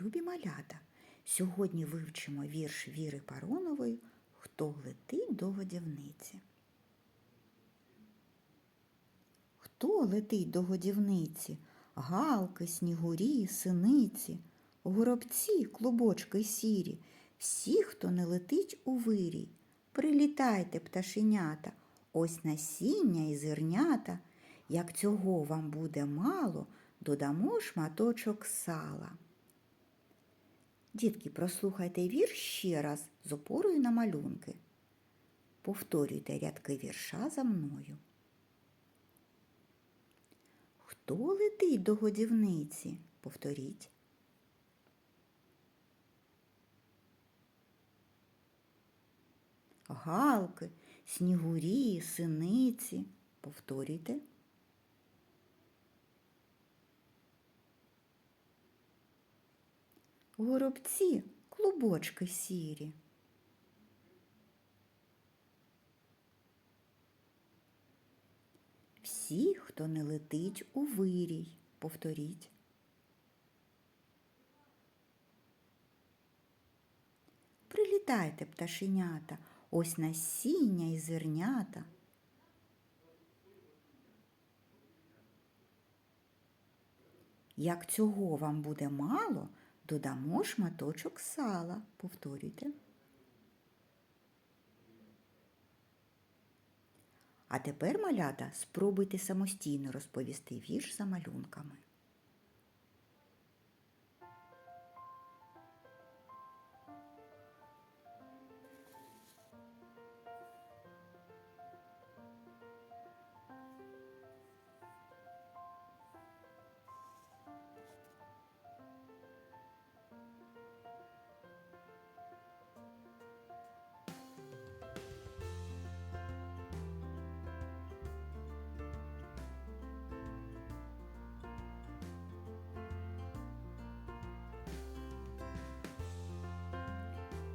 Любі малята, сьогодні вивчимо вірш Віри Паронової Хто летить до годівниці. Хто летить до годівниці? Галки, снігурі, синиці, горобці, клубочки сірі, всі, хто не летить у вирій. Прилітайте, пташенята, ось насіння і зернята. Як цього вам буде мало, додамо шматочок сала. Дітки, прослухайте вірш ще раз з опорою на малюнки. Повторюйте рядки вірша за мною. Хто летить до годівниці? Повторіть. Галки, снігурі, синиці. Повторюйте. Горобці, клубочки сірі. Всі, хто не летить у вирій, повторіть. Прилітайте, пташенята, ось насіння і зернята. Як цього вам буде мало, додамо шматочок сала. Повторюйте. А тепер, малята, спробуйте самостійно розповісти вірш за малюнками.